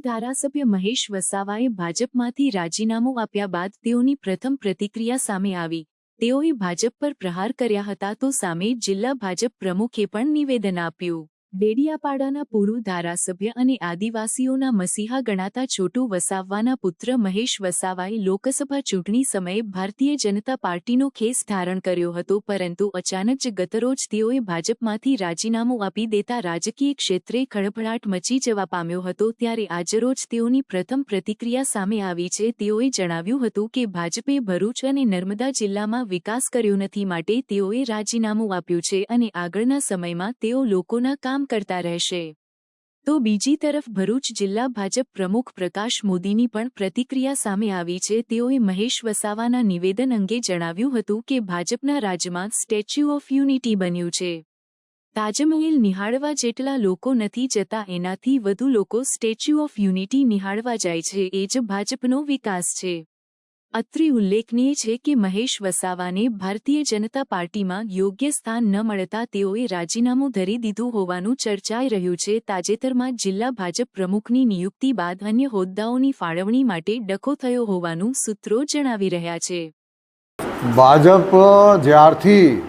ધારાસભ્ય મહેશ વસાવાએ ભાજપમાંથી રાજીનામું આપ્યા બાદ તેઓની પ્રથમ પ્રતિક્રિયા સામે આવી. તેઓએ ભાજપ પર પ્રહાર કર્યા હતા તો સામે જિલ્લા ભાજપ પ્રમુખે પણ નિવેદન આપ્યું. ડેડિયાપાડાના પૂર્વ ધારાસભ્ય અને આદિવાસીઓના મસીહા ગણાતા છોટુ વસાવવાના પુત્ર મહેશ વસાવાએ લોકસભા ચૂંટણી સમયે ભારતીય જનતા પાર્ટીનો ખેસ ધારણ કર્યો હતો, પરંતુ અચાનક જ ગતરોજ તેઓએ ભાજપમાંથી રાજીનામું આપી દેતા રાજકીય ક્ષેત્રે ખળભળાટ મચી જવા પામ્યો હતો, ત્યારે આજરોજ તેઓની પ્રથમ પ્રતિક્રિયા સામે આવી છે. તેઓએ જણાવ્યું હતું કે ભાજપે ભરૂચ અને નર્મદા જિલ્લામાં વિકાસ કર્યો નથી માટે તેઓએ રાજીનામું આપ્યું છે અને આગળના સમયમાં તેઓ લોકોના કામ કરતા રહેશે. તો બીજી તરફ ભરૂચ જિલ્લા ભાજપ પ્રમુખ પ્રકાશ મોદીની પણ પ્રતિક્રિયા સામે આવી છે. તેઓએ મહેશ વસાવાના નિવેદન અંગે જણાવ્યું હતું કે ભાજપના રાજ્યમાં સ્ટેચ્યુ ઓફ યુનિટી બન્યું છે. તાજમહેલ નિહાળવા જેટલા લોકો નથી જતા, એનાથી વધુ લોકો સ્ટેચ્યુ ઓફ યુનિટી નિહાળવા જાય છે. એ જ ભાજપનો વિકાસ છે. અત્રે ઉલ્લેખનીય છે કે મહેશ વસાવાને ભારતીય જનતા પાર્ટીમાં યોગ્ય સ્થાન ન મળતા તેઓએ રાજીનામું ધરી દીધું હોવાનું ચર્ચાઈ રહ્યું છે. તાજેતરમાં જિલ્લા ભાજપ પ્રમુખની નિયુક્તિ બાદ અન્ય હોદ્દાઓની ફાળવણી માટે ડખો થયો હોવાનું સૂત્રો જણાવી રહ્યા છે. ભાજપ જ્યારથી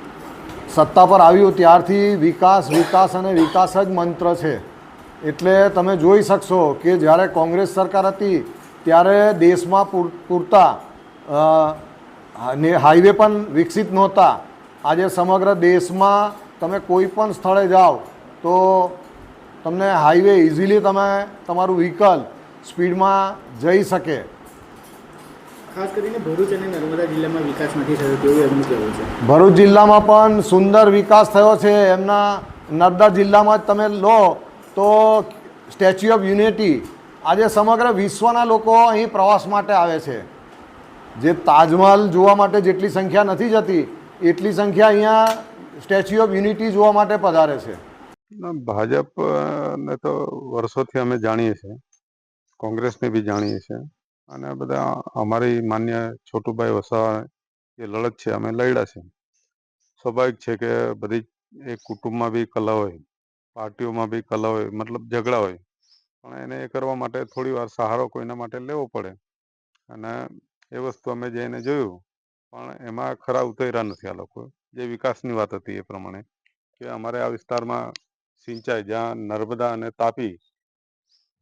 સત્તા પર આવ્યું ત્યારથી વિકાસ વિકાસ અને વિકાસ જ મંત્ર છે. એટલે તમે જોઈ શકશો કે જ્યારે કોંગ્રેસ સરકાર હતી, ત્યારે દેશમાં પૂર- પૂરતા ને હાઈવે પણ વિકસિત નહોતા. આજે સમગ્ર દેશમાં તમે કોઈ પણ સ્થળે જાઓ તો તમને હાઈવે ઇઝીલી તમે તમારું વ્હીકલ સ્પીડમાં જઈ શકે. ખાસ કરીને ભરૂચ અને નર્મદા જિલ્લામાં વિકાસ નથી થયો તેવું એમનું કહેવું છે. ભરૂચ જિલ્લામાં પણ સુંદર વિકાસ થયો છે. એમના નર્મદા જિલ્લામાં જ તમે લો તો સ્ટેચ્યુ ઓફ યુનિટી આજે સમગ્ર વિશ્વના લોકો અહીં પ્રવાસ માટે આવે છે. જે તાજમહલ જોવા માટે જેટલી સંખ્યા નથી જતી, એટલી સંખ્યા અહીંયા સ્ટેચ્યુ ઓફ યુનિટી જોવા માટે પધારે છે. ભાજપ ને તો વર્ષોથી અમે જાણીએ છીએ. કોંગ્રેસને બી જાણીએ છીએ. અને બધા અમારી માન્ય છોટુભાઈ વસાવા જે લડત છે, અમે લડ્યા છે. સ્વાભાવિક છે કે બધી એ કુટુંબમાં બી કલા હોય, પાર્ટીઓમાં બી કલા હોય, મતલબ ઝઘડા હોય. પણ એને એ કરવા માટે થોડી વાર સહારો કોઈના માટે લેવો પડે. અને એ વસ્તુ અમે જઈને જોયું. પણ એમાં ખરા ઉતર્યા નથી આ લોકો. જે વિકાસની વાત હતી એ પ્રમાણે. કે અમારે આ વિસ્તારમાં સિંચાઈ જ્યાં નર્મદા અને તાપી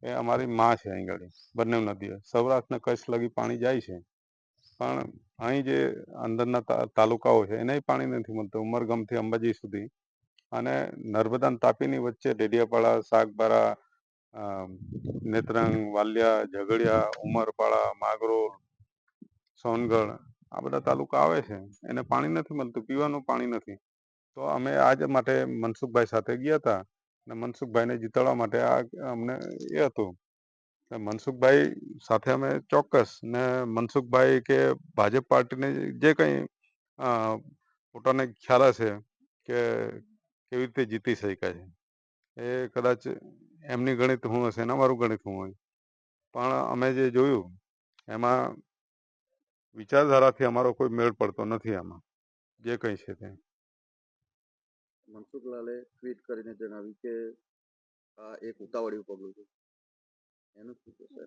એ અમારી માં છે અહીં આગળ બંને નદીઓ. સૌરાષ્ટ્રને કચ્છ લગી પાણી જાય છે. પણ અહીં જે અંદરના તાલુકાઓ છે, એને પાણી નથી મળતું. ઉમરગામથી અંબાજી સુધી. અને નર્મદા તાપીની વચ્ચે ડેડિયાપાડા શાકબારા નેત્રંગ, વાલિયા, ઝઘડિયા, ઉમરપાડા માગરોળ સોનગઢ, આ બધા તાલુકા આવે છે, એને પાણી નથી મળતું, પીવાનું પાણી નથી. તો અમે આજ માટે મનસુખભાઈ સાથે ગયા હતા અને મનસુખભાઈને જીતાડવા માટે આ અમને એ હતું. મનસુખભાઈ સાથે અમે ચોક્કસ ને મનસુખભાઈ કે ભાજપ પાર્ટીને જે કંઈ પોતાને ખ્યાલ હશે કે કેવી રીતે જીતી શકાય છે. એ કદાચ એમની ગણિત હું હશે ને મારું ગણિત હું હોય. પણ અમે જે જોયું, એમાં વિચારધારાથી અમારો કોઈ મેળ પડતો નથી આમાં. જે કંઈ છે તે. મનસુખલાલે ટ્વીટ કરીને જણાવ્યું કે આ એક ઉતાવળિયું પગલું છે. એનું શું કહેશે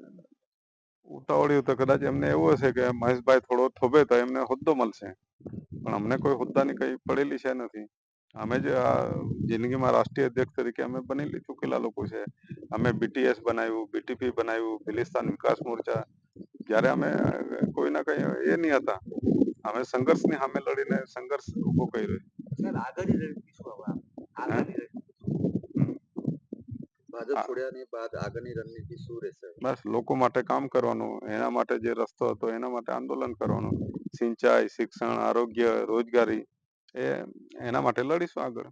ઉતાવળિયું તો કદાચ એમને એવું હશે કે મહેશભાઈ થોડો થોભે તો એમને હોદ્દો મળશે. પણ અમને કોઈ હોદ્દાની કઈ પડેલી છે નથી. અમે જ આ જિંદગીમાં રાષ્ટ્રીય અધ્યક્ષ તરીકે અમે બનેલી ચૂકેલા લોકો છે. અમે બીટીએસ બનાવ્યું બીટીપી બનાવ્યું ભિલિસ્તાન વિકાસ મોરચા જ્યારે અમે કોઈના કઈ એ નહીં હતા. અમે સંઘર્ષની સામે લડીને સંઘર્ષ ઊભો કર્યો. બસ લોકો માટે કામ કરવાનું એના માટે જે રસ્તો હતો એના માટે આંદોલન કરવાનું. સિંચાઈ શિક્ષણ આરોગ્ય રોજગારી એ એના માટે લડીશું આગળ.